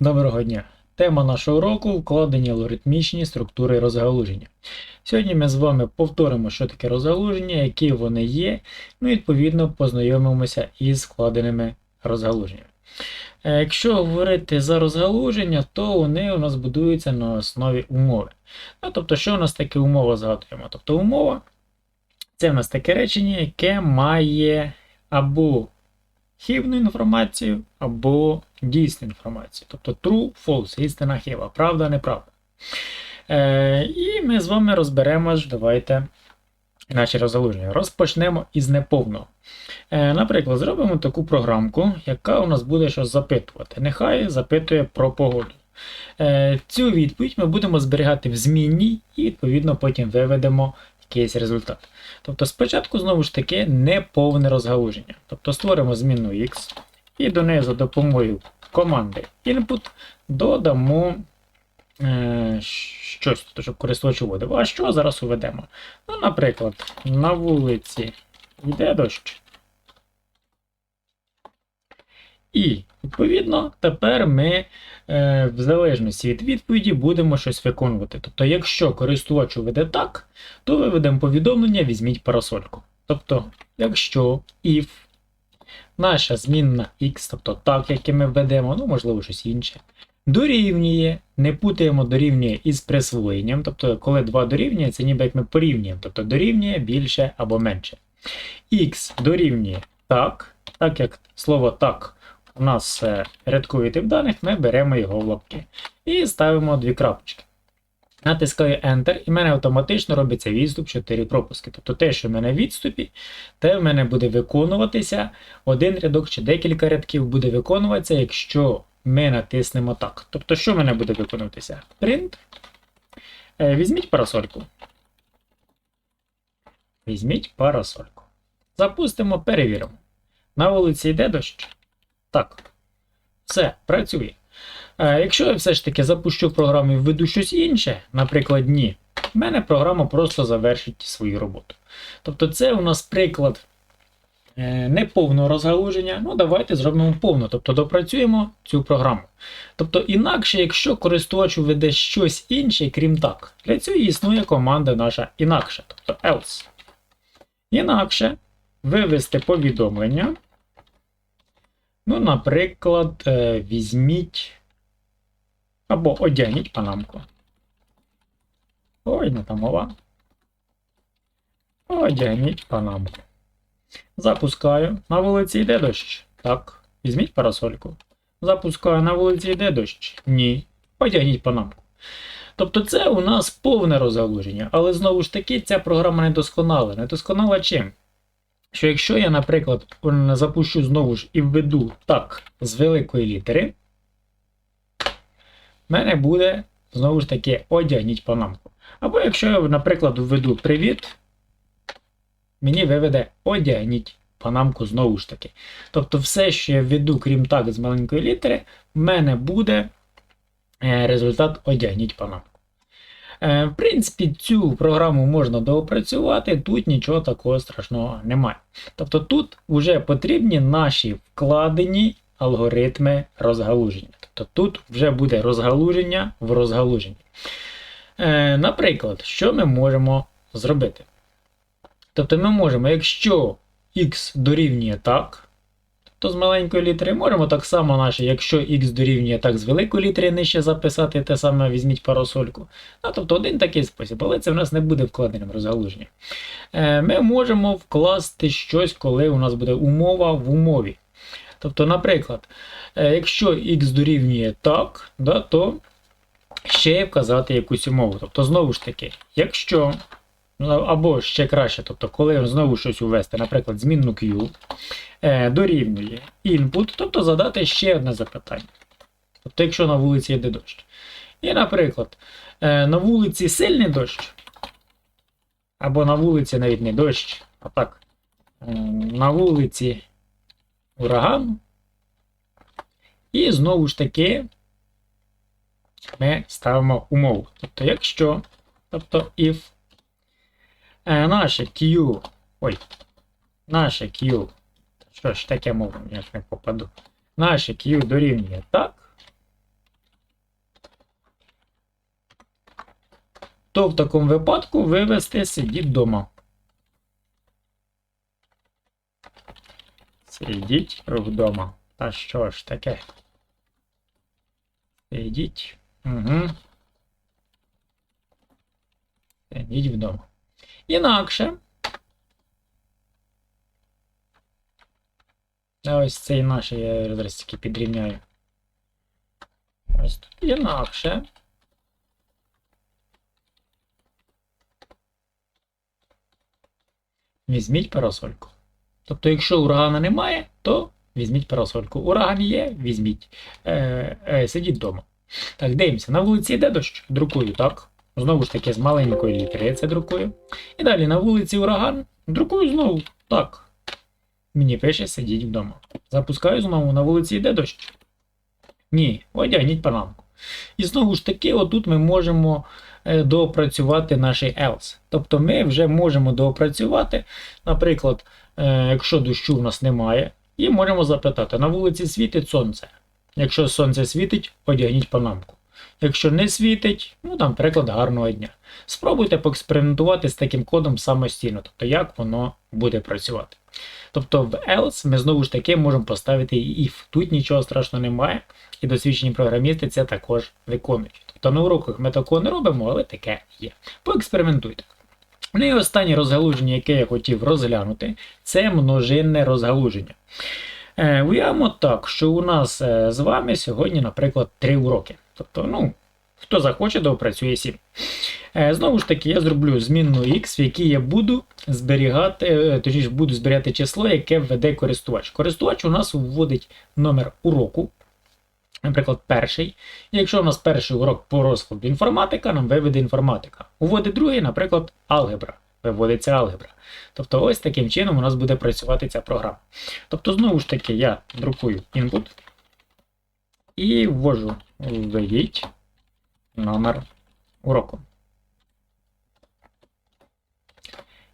Доброго дня! Тема нашого уроку вкладені алгоритмічні структури розгалуження. Сьогодні ми з вами повторимо, що таке розгалуження, які вони є, ну і відповідно познайомимося із складеними розгалуженнями. Е, Якщо говорити за розгалуження, то вони у нас будуються на основі умови. Ну, тобто, що у нас таке умова згадуємо? Тобто умова це у нас таке речення, яке має або хибну інформацію, або дійсну інформацію. Тобто true, false, істина хиба, правда, неправда. Е, і ми з вами розберемо ж, давайте наші розгалуження. Розпочнемо із неповного. Е, наприклад, зробимо таку програмку, яка у нас буде щось запитувати. Нехай запитує про погоду. Е, цю відповідь ми будемо зберігати в змінній і, відповідно, потім виведемо якийсь результат. Тобто спочатку, знову ж таки, неповне розгалуження. Тобто створимо змінну x і до неї за допомогою команди input додамо е, щось, щоб користувач вводив. А що зараз уведемо? Ну, наприклад, на вулиці йде дощ. І, відповідно, тепер ми е, в залежності від відповіді будемо щось виконувати. Тобто, якщо користувач веде так, то виведемо повідомлення, візьміть парасольку. Тобто, якщо if наша змінна x, тобто так, яке ми введемо, ну, можливо, щось інше, дорівнює, не путаємо дорівнює із присвоєнням, тобто, коли 2 дорівнює, це ніби як ми порівнюємо, тобто дорівнює більше або менше. x дорівнює так, так як слово так у нас рядковий тип даних, ми беремо його в лапки. І ставимо дві крапочки. Натискаю Enter, і в мене автоматично робиться відступ 4 пропуски. Тобто те, що в мене в відступі, те в мене буде виконуватися. Один рядок чи декілька рядків буде виконуватися, якщо ми натиснемо так. Тобто, що в мене буде виконуватися? Print. Е, Візьміть парасольку. Візьміть парасольку. Запустимо, перевіримо. На вулиці йде дощ. Так. Все, працює. Е, якщо я все ж таки запущу програму і введу щось інше, наприклад, ні, в мене програма просто завершить свою роботу. Тобто, це у нас приклад е, неповного розгалуження. Ну, давайте зробимо повно, тобто допрацюємо цю програму. Тобто, інакше, якщо користувач введе щось інше, крім так, для цього існує команда наша інакше, тобто else. Інакше вивести повідомлення. Ну, наприклад, е, візьміть або одягніть панамку. Ой, не та мова. Одягніть панамку. Запускаю. На вулиці йде дощ. Так. Візьміть парасольку. Запускаю на вулиці йде дощ. Ні. Одягніть панамку. Тобто це у нас повне розгалуження. Але знову ж таки, ця програма не досконала. Не досконала чим? Що якщо я, наприклад, запущу знову ж і введу так з великої літери, в мене буде знову ж таки одягніть панамку. Або якщо я, наприклад, введу привіт, мені виведе одягніть панамку знову ж таки. Тобто, все, що я введу, крім так, з маленької літери, в мене буде е, результат одягніть панамку. Е, в принципі, цю програму можна доопрацювати, тут нічого такого страшного немає. Тобто тут вже потрібні наші вкладені алгоритми розгалуження. Тобто тут вже буде розгалуження в розгалуженні. Е, наприклад, що ми можемо зробити? Тобто ми можемо, якщо x дорівнює так, то з маленької літери можемо так само наше, якщо x дорівнює так з великої літери нижче записати, те саме візьміть парасольку. Ну, Тобто один такий спосіб, але це в нас не буде вкладеним розгалуженням. Е, Ми можемо вкласти щось, коли у нас буде умова в умові. Тобто, наприклад, е, якщо x дорівнює так, да, то ще вказати якусь умову. Тобто, знову ж таки, якщо. Ну, або ще краще, тобто, коли знову щось увести, наприклад, змінну Q, дорівнює input, тобто задати ще одне запитання. Тобто, якщо на вулиці йде дощ. І, наприклад, е, на вулиці сильний дощ, або на вулиці навіть не дощ, а так, е, на вулиці ураган. І знову ж таки ми ставимо умову. Тобто, якщо, тобто, if е, наше Q, ой, наше Q що ж, таке мову, я ж не попаду. Наші Q дорівнює так. То в такому випадку вивести сидіть вдома. Сидіть вдома. Та що ж таке? Сидіть. Угу. Сидіть вдома. Інакше. А ось цей наш я зараз тільки підрівняю. Ось тут інакше. Візьміть парасольку. Тобто, якщо урагана немає, то візьміть парасольку. Ураган є, візьміть. Е, е, Сидіть вдома. Так, дивимося. На вулиці йде дощ. Друкую, так. Знову ж таки, з маленької літери я це друкую. І далі на вулиці ураган. Друкую знову. Так. Мені пише сидіть вдома. Запускаю знову на вулиці йде дощ. Ні, одягніть панамку. І знову ж таки, отут ми можемо е, доопрацювати наш else. Тобто ми вже можемо доопрацювати, наприклад, е, якщо дощу в нас немає, і можемо запитати: на вулиці світить сонце. Якщо сонце світить, одягніть панамку. Якщо не світить, ну там приклад гарного дня. Спробуйте поекспериментувати з таким кодом самостійно, тобто як воно буде працювати. Тобто в else ми знову ж таки можемо поставити if. Тут нічого страшного немає, і досвідчені програмісти це також виконують. Тобто на уроках ми такого не робимо, але таке є. Поекспериментуйте. Ну і останнє розгалуження, яке я хотів розглянути, це множинне розгалуження. Е, Уявимо так, що у нас е, з вами сьогодні, наприклад, три уроки. Тобто, ну, хто захоче, доопрацює 7. Е, Знову ж таки, я зроблю змінну x, в якій я буду зберігати, е, точніше, буду зберігати число, яке введе користувач. Користувач у нас вводить номер уроку. Наприклад, перший. І якщо у нас перший урок по розкладу інформатика, нам виведе інформатика. Уводить другий, наприклад, алгебра. Виводиться алгебра. Тобто, ось таким чином у нас буде працювати ця програма. Тобто, знову ж таки, я друкую input і ввожу введіть номер уроку.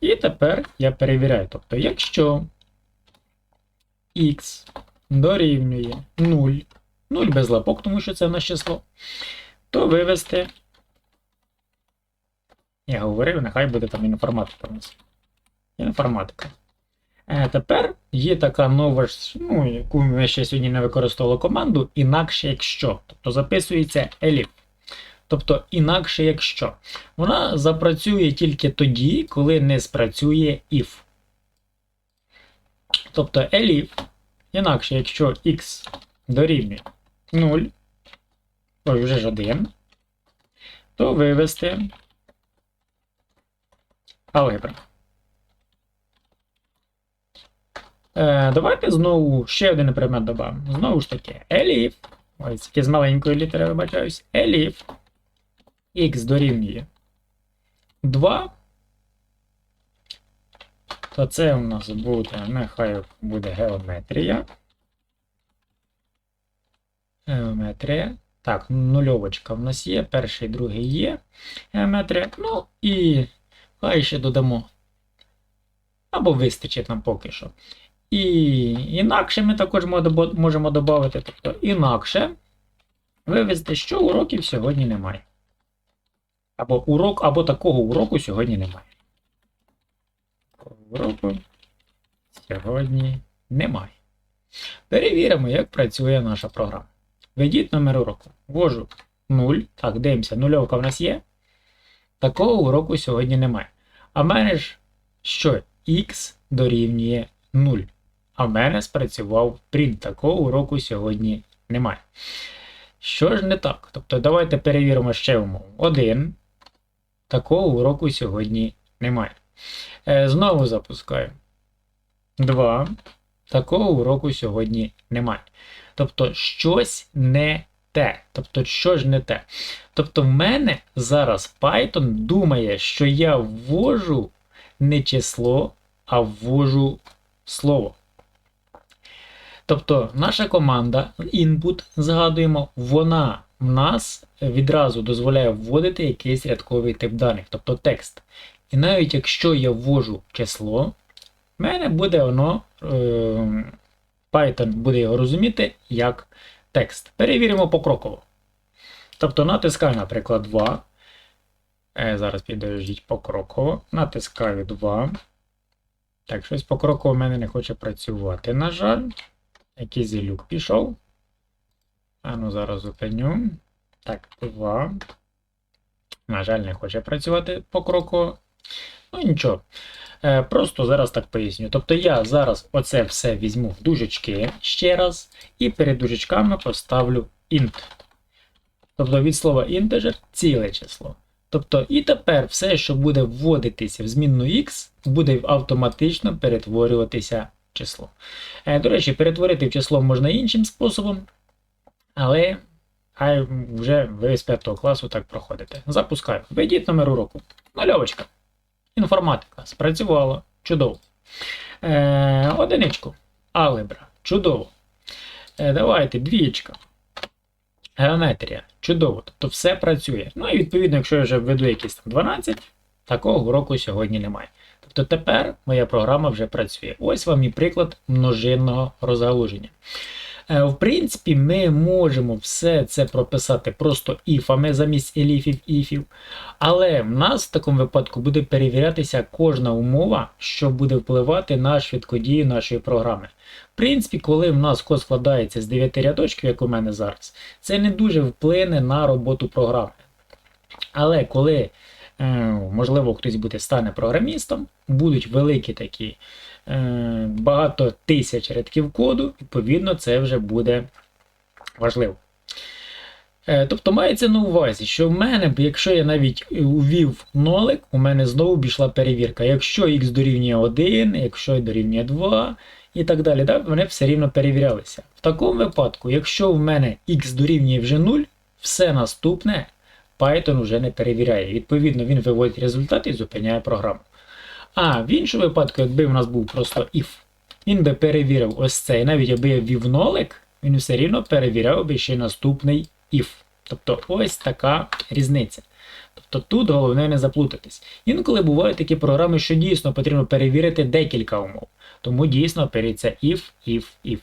І тепер я перевіряю. Тобто, якщо x дорівнює 0, 0 без лапок, тому що це наше число, то вивести. Я говорив, нехай буде там інформатика у нас. Інформатика. Е, Тепер є така нова, ну, яку ми ще сьогодні не використовували команду, інакше якщо. Тобто записується elif. Тобто, інакше якщо. Вона запрацює тільки тоді, коли не спрацює if. Тобто elif, інакше, якщо x дорівнює 0, ой, вже ж 1, то вивести алгебра. Е, Давайте знову ще один предмет додамо. Знову ж таки, elif, ось таки з маленької літери вибачаюсь, elif x дорівнює 2, то це у нас буде, нехай буде геометрія. Геометрія. Так, нульовочка в нас є, перший, другий є геометрія. Ну і хай ще додамо. Або вистачить нам поки що. І інакше ми також можемо додати, тобто інакше вивести, що уроків сьогодні немає. Або урок, або такого уроку сьогодні немає. Уроку сьогодні немає. Перевіримо, як працює наша програма. Введіть номер уроку. Ввожу 0. Так, дивимося, нульовка в нас є. Такого уроку сьогодні немає. А мене ж що x дорівнює 0. А в мене спрацював print. Такого уроку сьогодні немає. Що ж не так? Тобто, давайте перевіримо ще умову. 1. Такого уроку сьогодні немає. Е, Знову запускаю. 2. Такого уроку сьогодні немає. Тобто, щось не те. Тобто, що ж не те? Тобто, в мене зараз Python думає, що я ввожу не число, а ввожу слово. Тобто, наша команда input, згадуємо, вона в нас відразу дозволяє вводити якийсь рядковий тип даних, тобто текст. І навіть якщо я ввожу число, в мене буде воно, е, Python буде його розуміти як текст. Перевіримо покроково. Тобто натискаю, наприклад, 2. Е, зараз підождіть покроково. Натискаю 2. Так, щось покроково в мене не хоче працювати, на жаль. Якийсь люк пішов. А ну зараз зупиню. Так, 2. На жаль, не хоче працювати покроково. Ну нічого. Е, просто зараз так поясню. Тобто я зараз оце все візьму в дужечки ще раз, і перед дужечками поставлю int. Тобто від слова integer ціле число. Тобто, і тепер все, що буде вводитися в змінну x, буде автоматично перетворюватися число. Е, До речі, перетворити в число можна іншим способом, але хай вже ви з 5 класу так проходите. Запускаю. Введіть номер уроку. Нульовочка. Інформатика. Спрацювало. Чудово. Е, одиничку. Алгебра. Чудово. Е, давайте, двієчка. Геометрія. Чудово. Тобто все працює. Ну і відповідно, якщо я вже введу якісь там 12, такого уроку сьогодні немає. Тобто тепер моя програма вже працює. Ось вам і приклад множинного розгалуження. Е, В принципі, ми можемо все це прописати просто іфами замість еліфів іфів. Але в нас в такому випадку буде перевірятися кожна умова, що буде впливати на швидкодію нашої програми. В принципі, коли в нас код складається з 9 рядочків, як у мене зараз, це не дуже вплине на роботу програми. Але коли, можливо, хтось буде стане програмістом, будуть великі такі е, багато тисяч рядків коду, відповідно, це вже буде важливо. Е, Тобто мається на увазі, що в мене, якщо я навіть увів нолик, у мене знову пішла перевірка. Якщо x дорівнює 1, якщо дорівнює 2 і так далі, да, вони все рівно перевірялися. В такому випадку, якщо в мене x дорівнює вже 0, все наступне Python вже не перевіряє. Відповідно, він виводить результат і зупиняє програму. А в іншому випадку, якби у нас був просто if, він би перевірив ось це, і навіть якби я ввів нолик, він все рівно перевіряв би ще наступний if. Тобто ось така різниця. Тобто тут головне не заплутатись. Інколи бувають такі програми, що дійсно потрібно перевірити декілька умов. Тому дійсно перейдеться if, if, if.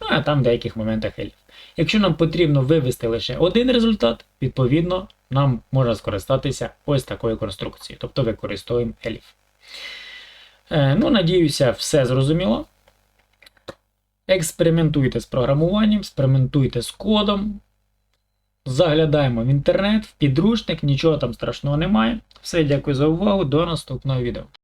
Ну а там в деяких моментах elif. Якщо нам потрібно вивести лише один результат, відповідно, нам можна скористатися ось такою конструкцією. Тобто використовуємо elif. Е, ну, надіюся, все зрозуміло. Експериментуйте з програмуванням, експериментуйте з кодом. Заглядаємо в інтернет, в підручник, нічого там страшного немає. Все, дякую за увагу, до наступного відео.